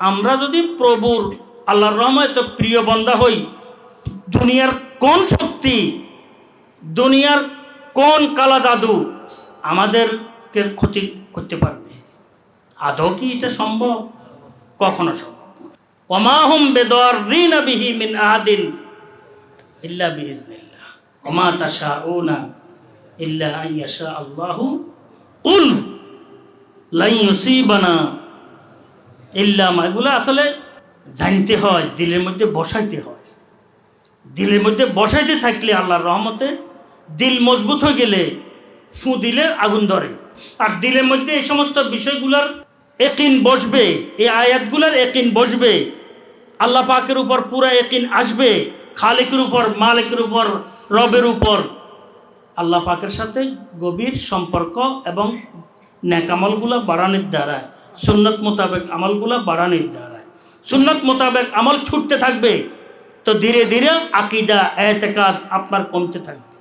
আমরা যদি প্রভুর আল্লাহর রহমত প্রিয় বন্দা হই, দুনিয়ার কোন শক্তি, দুনিয়ার কোন কালা জাদু আমাদেরকে ক্ষতি করতে পারবে? আদৌ কি এটা সম্ভব? কখনো সম্ভব না। ওমাহুম বেদর ঋণ বিহি মিন আহাদিন ইল্লা বিইজনিল্লাহ ওমা তাশাউনা ইল্লা আইয়াশা আল্লাহু। উল লাই ইউসিবানা ইল্লা মা, এগুলো আসলে জানতে হয়, দিলের মধ্যে বসাইতে হয়। দিলের মধ্যে বসাইতে থাকলে আল্লাহর রহমতে দিল মজবুত হয়ে গেলে ফু দিলে আগুন ধরে। আর দিলের মধ্যে এই সমস্ত বিষয়গুলোর একিন বসবে, এই আয়াতগুলোর একিন বসবে। আল্লাহ পাকের উপর পুরা একিন আসবে, খালিকের উপর, মালিকের উপর, রবের উপর। আল্লাহ পাকের সাথে গভীর সম্পর্ক এবং ন্যাকামলগুলো বাড়ানোর দ্বারা সুন্নত মোতাবেক আমলগুলো বাড়ানোর দ্বারা সুন্নত মোতাবেক আমল ছুটতে থাকবে, তো ধীরে ধীরে আকিদা, এতেকাদ আপনার কমতে থাকবে।